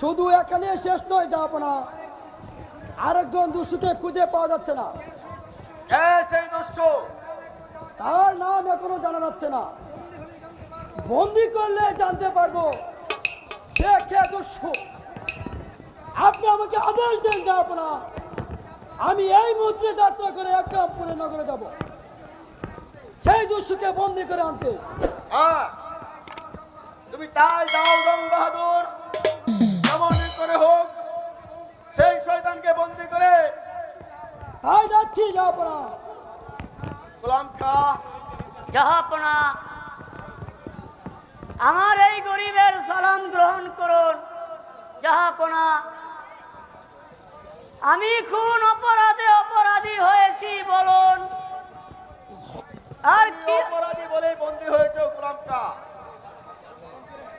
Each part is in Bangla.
শুধু এখানে শেষ নয় যাব না। আরেকজন দুশুকে খুঁজে পাওয়া যাচ্ছে না। তার নাম এখনও জানা যাচ্ছে না। বন্দি করলে জানতে পারব সে কে আপনি আমাকে আদেশ দেন যাব না আমি এই মুহূর্তে যাত্রা করে একরামপুরে নগরে যাব। সেই দস্যুকে বন্দি করে আনতে। তুমি তাই যাও রং বাহাদুর। করে হোক সেই শয়তানকে বন্দি করে তাই যাচ্ছি যাব না গোলাম খা। জাহাপনা আমার এই গরিবের সালাম গ্রহণ করুন। জাহাপনা আমি খুন অপরাধে অপরাধী হয়েছি বলুন। আর কি অপরাধী বলে বন্দি হয়েছে গোলাম খা।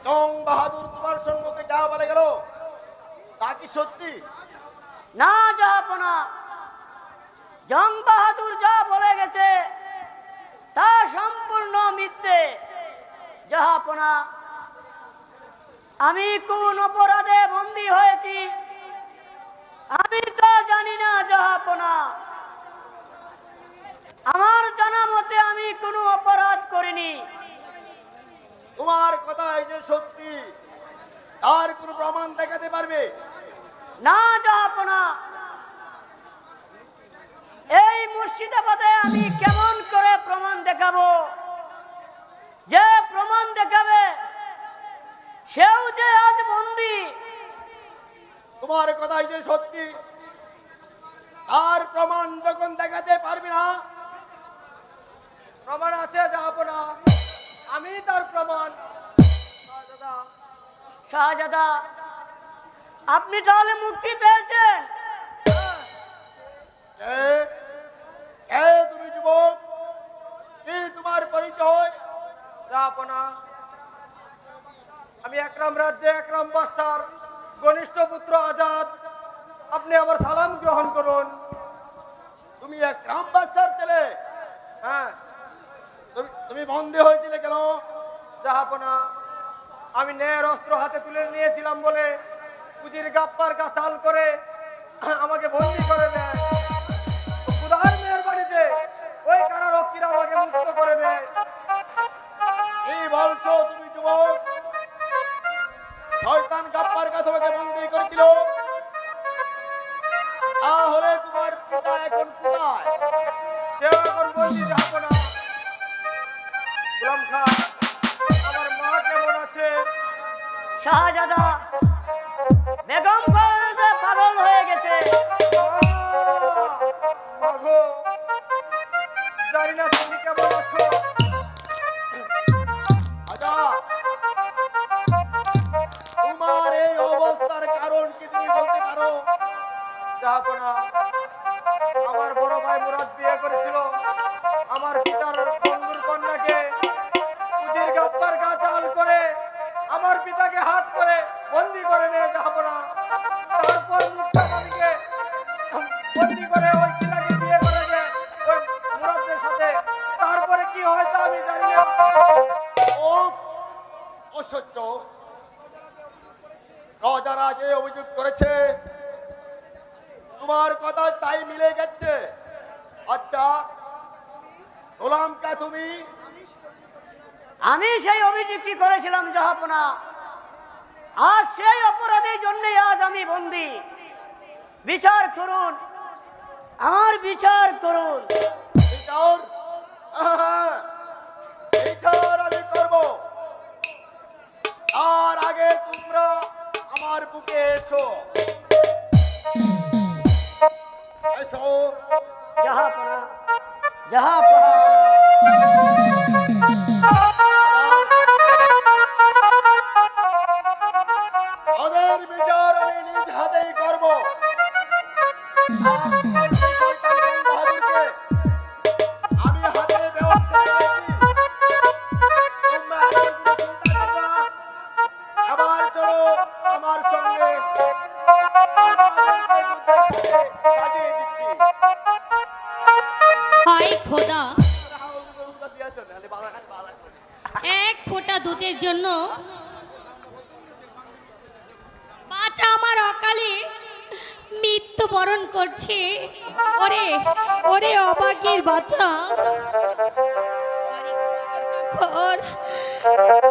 রং বাহাদুর তোমার সম্মুখে যা বলে গেল। তা কি সত্যি? না জং বাহাদুর যা বলে গেছে তা সম্পূর্ণ মিথ্যে। জাহাপনা আমি কোন অপরাধে বন্দী হয়েছি? আমি তো জানি না জাহাপনা আমার জানা মতে আমি কোনো অপরাধ করিনি। তোমার কথা এই যে সত্যি আর কোনো প্রমাণ দেখাতে পারবে? না জাহাপনা এই মুর্শিদাবাদে আমি কেমন করে প্রমাণ দেখাবো? যে প্রমাণ দেখাবে সেও যে আজ বন্দি। তোমার কথা এই যে সত্যি তার প্রমাণ যখন দেখাতে পারবে না প্রমাণ আছে যাব না। আমি তার প্রমাণ। দাদা শাহজাদা আপনি তাহলে মুক্তি পেয়েছেন। তুমি যুবক? কি তোমার পরিচয়? যাপনা আমি একরাম রাজ্যে একরাম বাসার ঘনিষ্ঠ পুত্র আজাদ। আপনি আমার সালাম গ্রহণ করুন। তুমি এক গ্রামবাসার ছেলে? হ্যাঁ। তুমি তুমি বন্দী হয়েছিলে কেন? জাহাপনা আমি ন্যায়ের অস্ত্র হাতে তুলে নিয়েছিলাম বলে পুজির গাপ্পার গাছাল করে আমাকে বন্দি করে দেয়। খুদার মেয়ের বাড়িতে ওই কারারক্ষীরা আমাকে মুক্ত করে দেয়। কি বলছো তুমি যুবক? শয়তান গাপ্পার কাছে আমাকে বন্দী করেছিল। তাহলে তোমার পিতা এখন কোথায়? সেও এখন বন্দি জাহাপনা গুলাম খা আমার মা কেমন আছে? শাহজাদা বেগম অসহ্য রাজারা যে অভিযোগ করেছে। তোমার কথা তাই মিলে গেছে। আচ্ছা গোলাম কা তুমি? আমি সেই অভিযোগটি করেছিলাম জাহাপনা আজ সেই অপরাধের জন্যই আজ আমি বন্দি। বিচার করুন। আমার বিচার করুন। বিচার আমি করব। তার আগে তোমরা আমার বুকে এসো। এসো। যাহা জাহাপনা ওদের এক ফোঁটা দুধের জন্য পাঁচ বরণ করছে। ওরে ওরে অবাকের বাচ্চা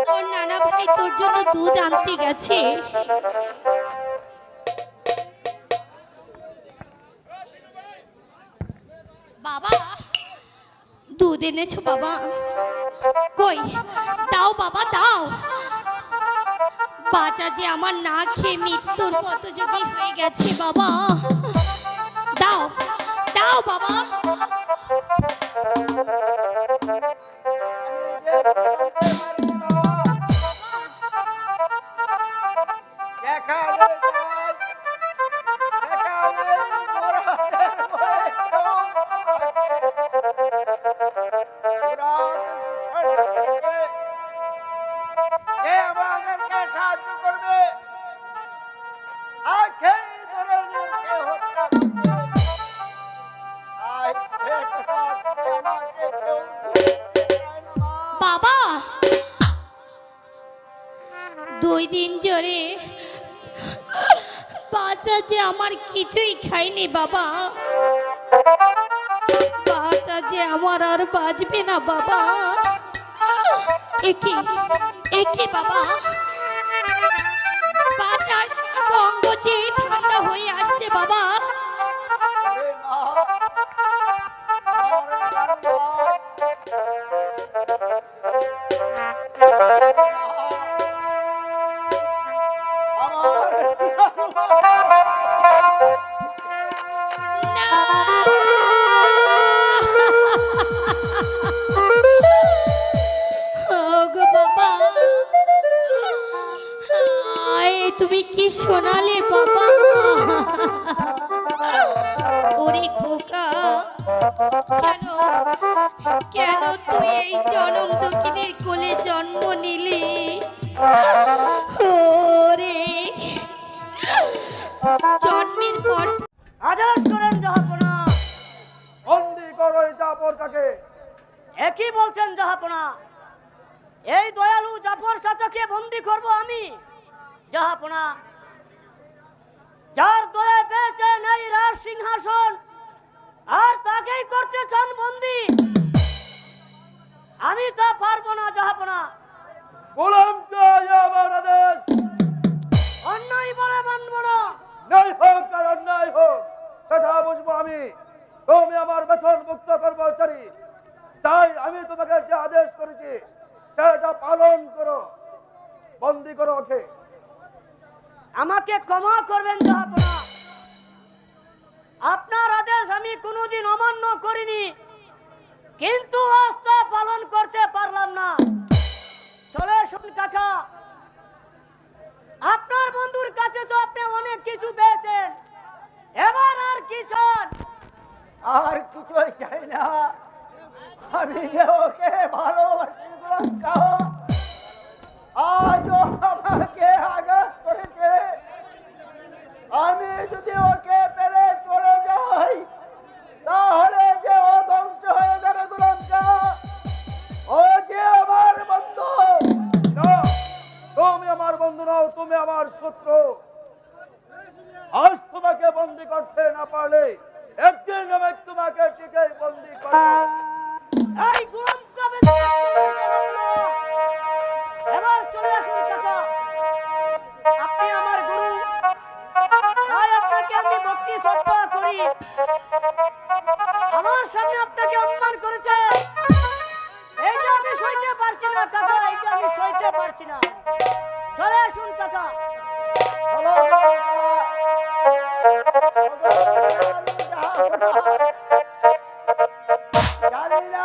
তোর নানা ভাই, তোর জন্য দুধ আনতে গেছে। বাবা দুধ এনেছো বাবা। কই? দাও বাবা, দাও। বাচ্চা যে আমার না খেয়ে মৃত্যুর পথযোগী হয়ে গেছে বাবা। দাও দাও বাবা। দেখা দিন জোরে বাচ্চা যে আমার কিছুই খাইনি বাবা। বাচ্চা যে আমার আর বাঁচবে না বাবা। একে একে বাবা। বাচ্চার অঙ্গ যে ঠান্ডা হয়ে আসছে বাবা। জানো জাহাপনা এই দয়ালু জাফর চাচাকে বন্দি করব আমি। জাহাপনা যার দয়া পেয়েছেন এই রাজ সিংহাসন আর তাকেই করতে চান বন্দি। আমি তা পারব না জাহাপনা গোলাম আদেশ। অন্যায় বলে মানব না। নাই হোক আর অন্যায় হোক সেটা বুঝব আমি। তুমি আমার বেতন মুক্ত কর্মচারী তাই আমি তোমাকে যে আদেশ করেছি সেটা পালন করো বন্দি করো ওকে। আমাকে ক্ষমা করবেন আপনার। আদেশ আমি কোনোদিন অমান্য করিনি কিন্তু আস্থা পালন করতে পারলাম না। চলে শুন কাকা। আপনার বন্ধুর কাছে তো আপনি অনেক কিছু পেয়েছেন। এবার আর কি চান? আর কিছুই চাই না। আমি যে ওকে ভালোবাসি। আজও আমাকে আঘাত করেছে আমি যদি ওকে না কাকা এটা আমি সইতে পারছি না। চলে আসুন কাকা। চলো জানি না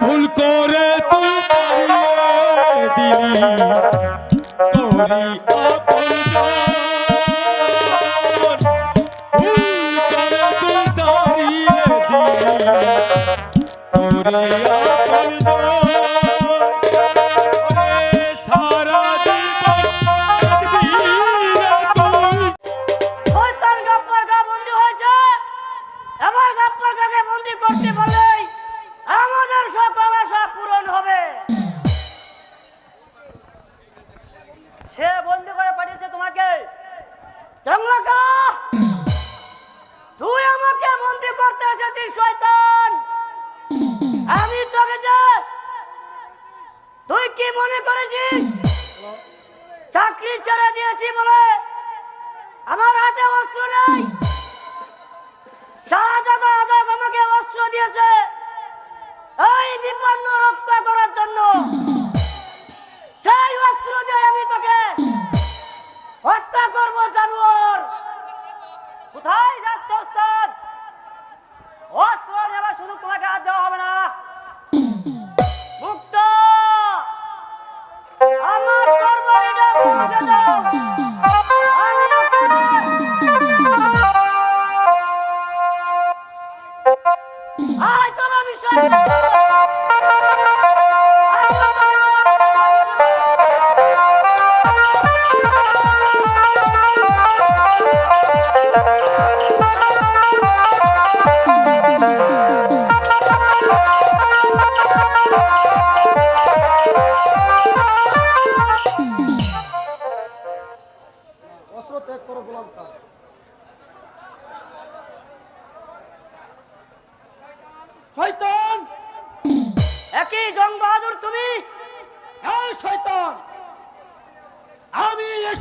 ভুল করে দিলি আপন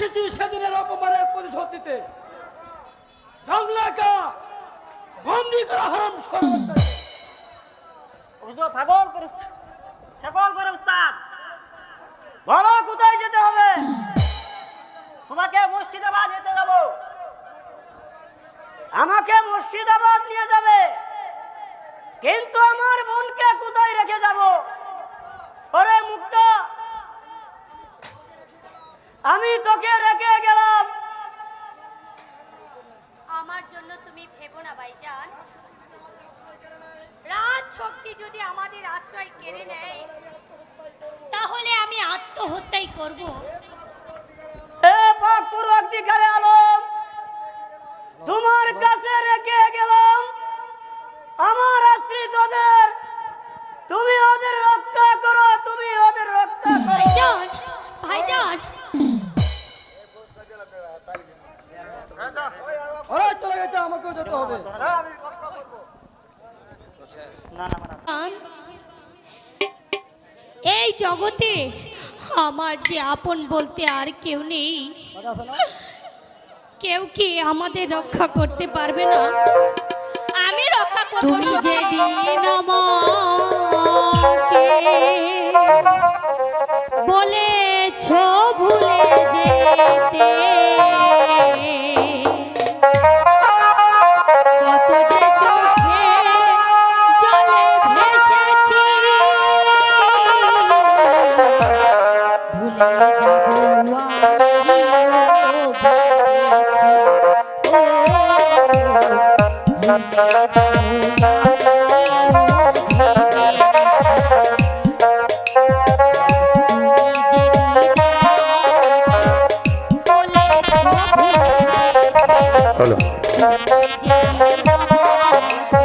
এসেছি সেদিনের অপমানের প্রতিশোধ দিতে বাংলাকা বন্দি করা হারাম সকল করে উস্তাদ কোথায় যেতে হবে? আমার যে আপন বলতে আর কেউ নেই। কেউ কি আমাদের রক্ষা করতে পারবে না? আমি রক্ষা করব তুমি যেদিন বলেছ ভুলে যেতে Thank you.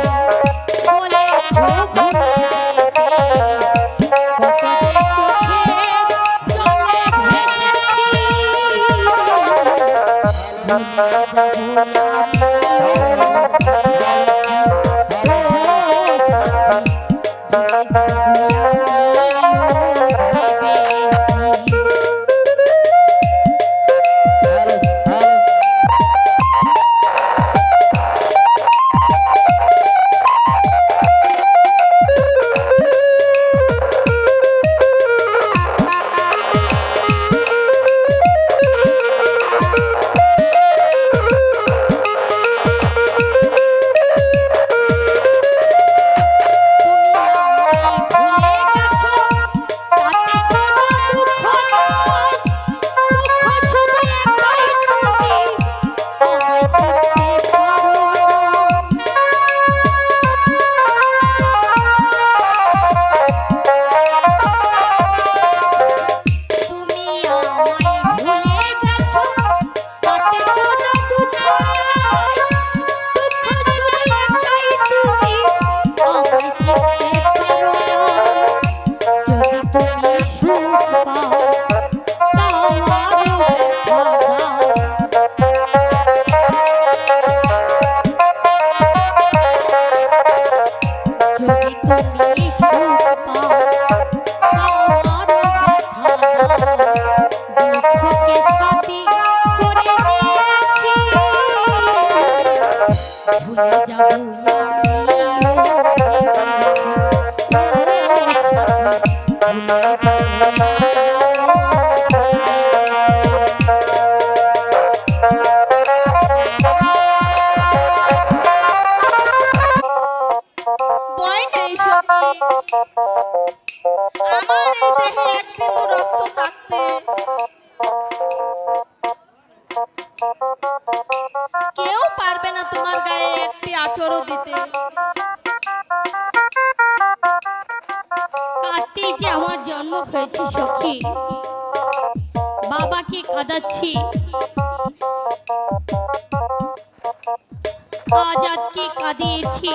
আজাদকে কাঁদিয়েছি?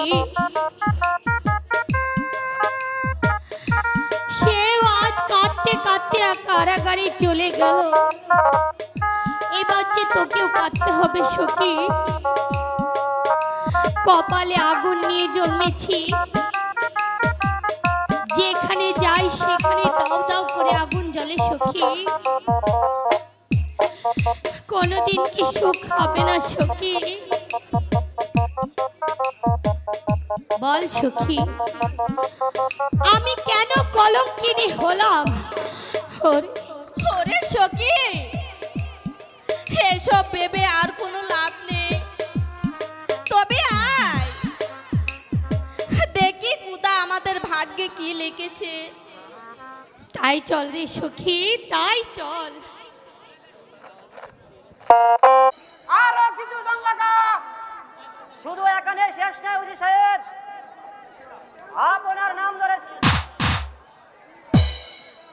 সেও আজ কাঁদতে কাঁদতে কারাগারে চলে গেল। এবার যে তোকেও কাঁদতে হবে, সখী। কপালে আগুন নিয়ে জন্মেছি। যেখানে যাই সেখানে দাও দাও করে আগুন জ্বলে, সখী। কোনোদিন কি সুখ হবে না সখী? বল সখী আমি কেন কলঙ্কিনী হলাম? ওরে ওরে সখী এসব ভেবে আর কোনো লাভ নেই। তবে আয় দেখি কুদা আমাদের ভাগ্যে কি লিখেছে। তাই চল রে সখী তাই চল। আরও কিছু জন লাগা শুধু এখানে শেষ নয় উজি সাহেব। আপনার নাম ধরেছি।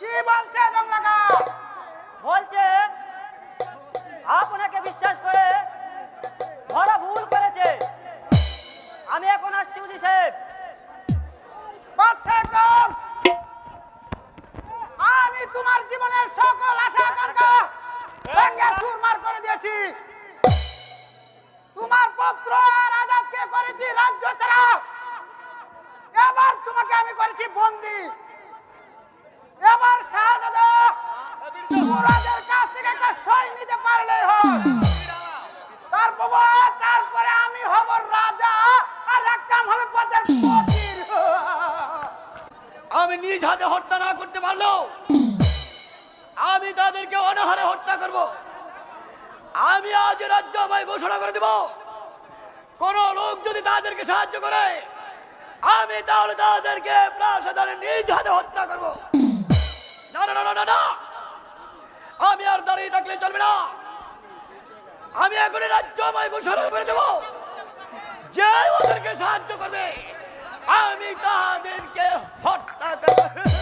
কি বলছে জংলাগা বলছে আপনাকে বিশ্বাস করে বড় ভুল করেছে। আমি এখন আসছি উজি সাহেব। আমি তোমার জীবনের সকল চুরমার করে দিয়েছি তোমার পুত্র আর আজাদকে করেছি রাজ্য ছাড়া। এবার তোমাকে আমি করেছি বন্দি। এবার কাছ থেকে একটা সই নিতে তারপরে আমি হব রাজা আর হবে আমি নিজ হাতে হত্যা না করতে পারলেও আমি তাদেরকে অনাহারে হত্যা করব। আমি আজ রাজ্য আমায় ঘোষণা করে দেব। কোন লোক যদি তাদেরকে সাহায্য করে আমি তাহলে তাদেরকে প্রাসাদে নিজ হাতে হত্যা করব। না না না, না আমি আর দাঁড়িয়ে থাকলে চলবে না। আমি এখনই রাজ্য আমায় ঘোষণা করে দেব। যে ওদেরকে সাহায্য করবে আমি তাদেরকে হত্যা করে